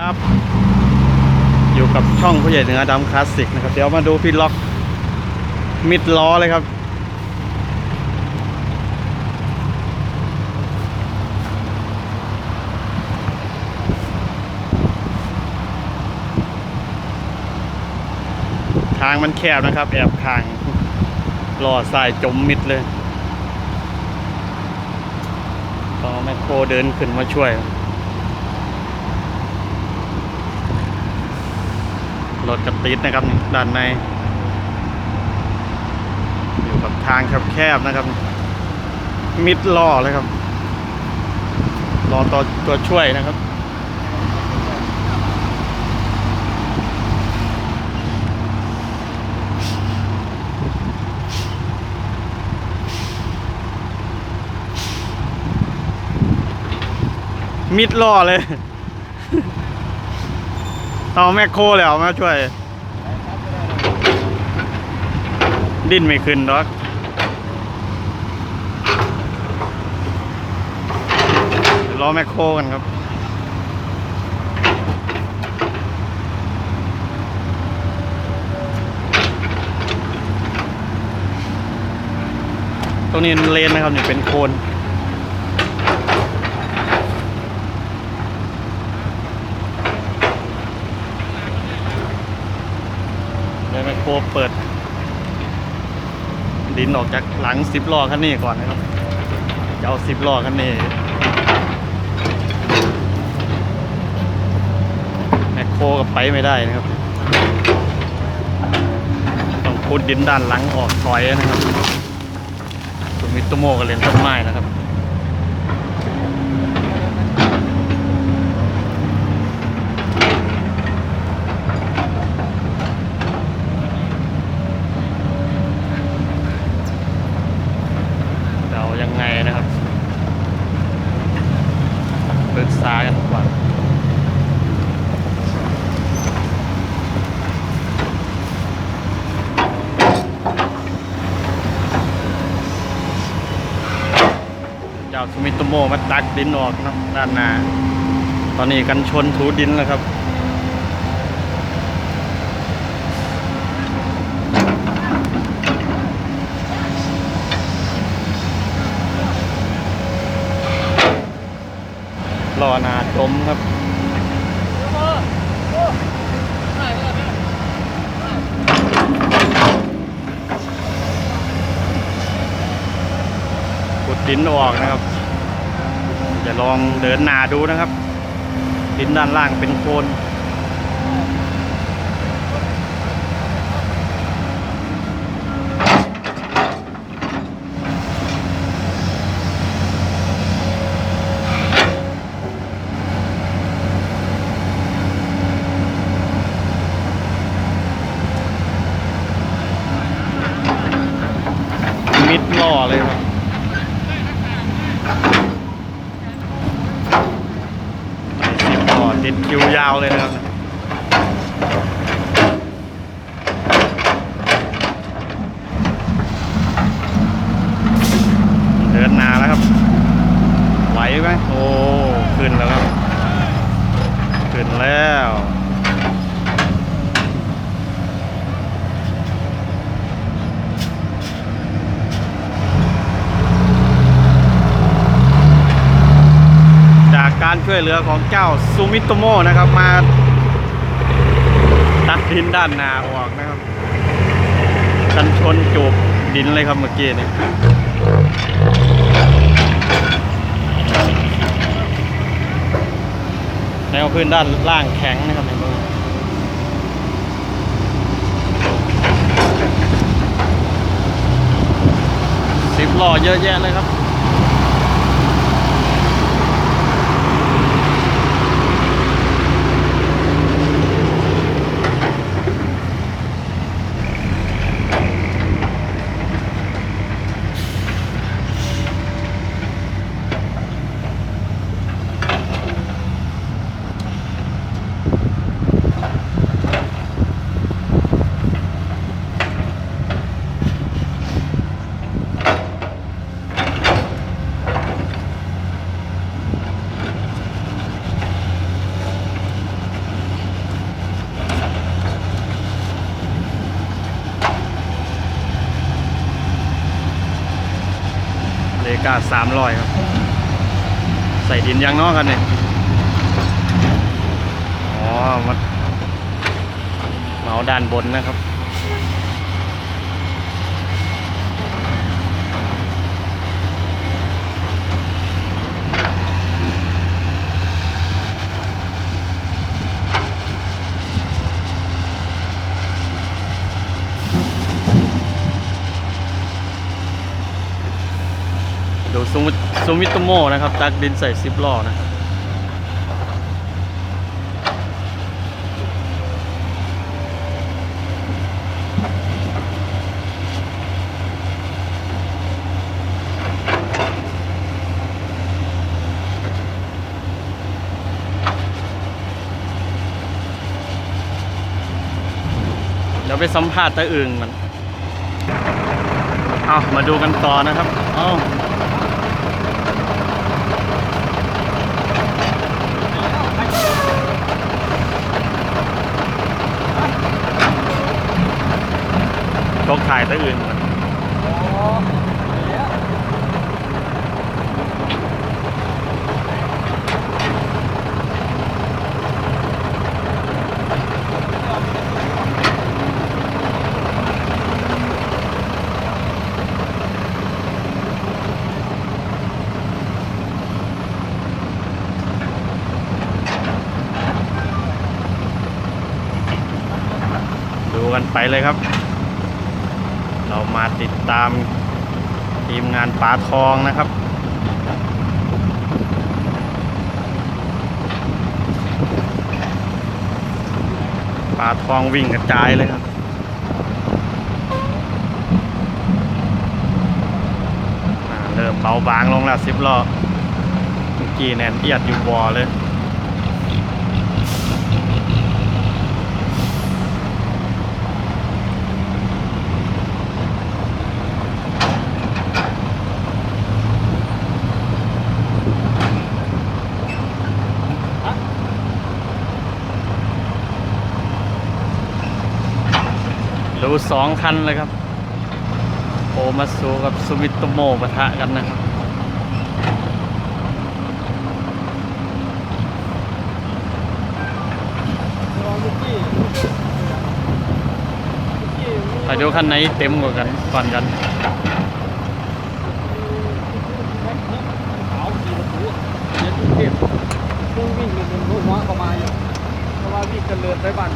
ครับ อยู่กับช่องผู้ใหญ่เหนือดำคลาสสิกนะครับ เดี๋ยวมาดูพี่ล็อกมิดล้อเลยครับ ทางมันแคบนะครับ แอบคางล้อสายจมมิดเลยต้องเอาแมคโครเดินขึ้นมาช่วย รถกระติดนะครับด้านใน อยู่กับทางแคบๆนะครับ มิดล้อเลยครับล้อตัวตัวช่วยนะครับมิดล้อเลย เอาแมคโครแล้วมาช่วย ดิ้นไม่ขึ้นหรอกรอแมคโครกันครับตรงนี้เลนนะครับนี่เป็นโคน เดี๋ยวแมคโครเปิด ดินออกจากหลังสิบล้อคันนี้ก่อนนะครับจะเอาสิบล้อคันนี้แมคโครกับไปไม่ได้นะครับ ต้องพุดดินด้านหลังออกถอยนะครับตัวมิโตโมกับเลนต้นไม้นะครับ เรายังไงนะครับปรึกษากันก่อนเจ้าสมิ โตโมาตักดินออกนะด้านหน้า ตอนนี้กันชนถูดินแล้วครับรอนาจมครับขุดดินออกนะครับ จะลองเดินหนาดูนะครับดินด้านล่างเป็นโคลนมิดล่อเลยครับ สิบต่อติดคิวยาวเลยนะครับเดินนาแล้วครับ ไหวไหมโอ้ ขึ้นแล้วครับ ขึ้นแล้ว จากการ ช่วยเหลือของเจ้าซูมิโตโมนะครับมาตัดดินด้านหน้าออกนะครับกันชนจูบดินเลยครับเมื่อกี้นี่แนวพื้นด้านล่างแข็งนะครับในมือสิบล้อเยอะแยะเลยครับ กาสามร้อยครับ ใส่ดินยางนอกกันเนี่ยอ๋อมันเหมาด้านบนนะครับ ดูซูมิซูมิโตโมนะครับ ตักดินใส่ซิปล้อนะครับเดี๋ยวไปสัมภาษณ์ตะอึงมัน เอามาดูกันต่อนะครับ เอา กถ่ายตะอื่นก่อนดูกันไปเลยครับ มาติดตามทีมงานปลาทองนะครับ ปลาทองวิ่งกระจายเลยครับเริ่มเบาบางลงแล้วสิบล้อเมื่อกี้แนนเอียดอยู่บ่อเลย สองคันเลยครับโอมาสูกับสุมิโตโมปะทะกันนะครับไปดูคันไหนเต็มกว่ากันก่อนกันเดินเก็บพุ่งวิ่งเดินเดินหัวเข้ามาณอยู่เพราะว่าวิ่งกันเลือนไปบ้าน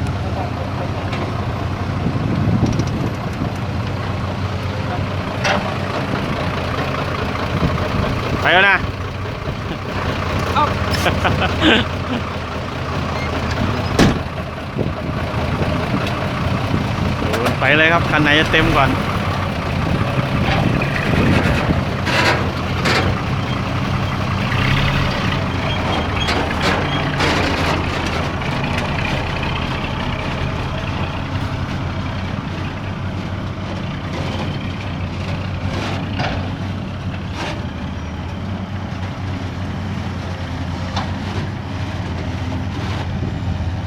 ไปแล้วนะเอ้าดูไปเลยครับคันไหนจะเต็มก่อน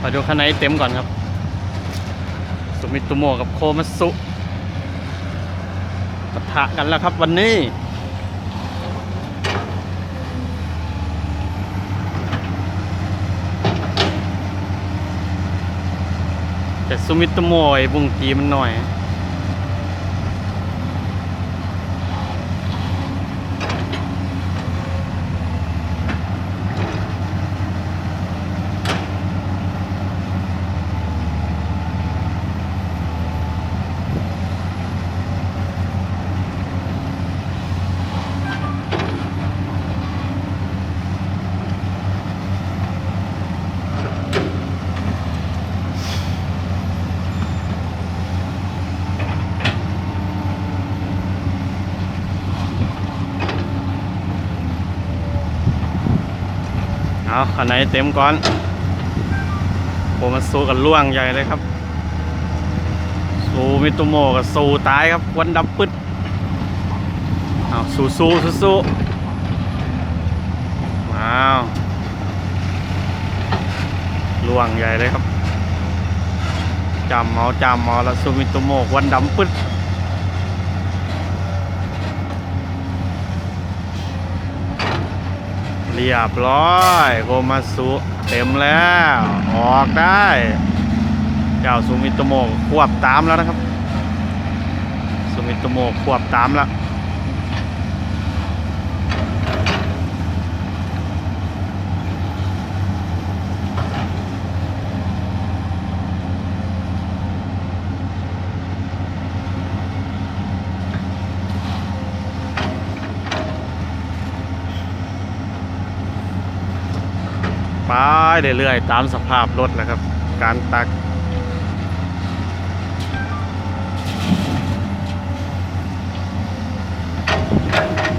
าดูคันไหนเต็มก่อนครับ สุมิโตโมกับโคมัสุปะทะกันแล้วครับวันนี้แต่สุมิโตโมยบุงกีมันหน่อย เอาคันไหนเต็มก่อนโคมัตสุกับล่วงใหญ่เลยครับ สู้มิโตโมกับสู้ตายครับควันดำปึ๊ดเอาสู้สู้สู้สู้ว้าวล่วงใหญ่เลยครับจำเอาจำเอาแล้วซูมิโตโมควันดำปึ๊ด เรียบร้อยโคมาสุเต็มแล้ว ออกได้ เจ้าซูมิโตโมควบตามแล้วนะครับซูมิโตโมควบตามแล้ว ไปเรื่อยๆ ตามสภาพรถแหละครับ การตัก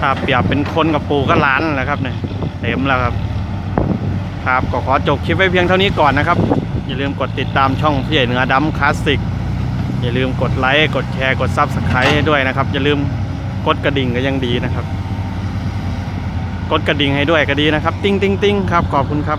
ถ้าเปรียบเป็นคนกับปูก็ล้านแหละครับเนี่ยเต็มแล้วครับ ครับก็ขอจบคลิปไว้เพียงเท่านี้ก่อนนะครับ อย่าลืมกดติดตามช่องพี่ใหญ่เนื้อดำคลาสสิก อย่าลืมกดไลค์กดแชร์กดซับสไครต์ให้ด้วยนะครับ อย่าลืมกดกระดิ่งก็ยังดีนะครับ กดกระดิ่งให้ด้วยก็ดีนะครับ ติ้งติ้งติ้งครับขอบคุณครับ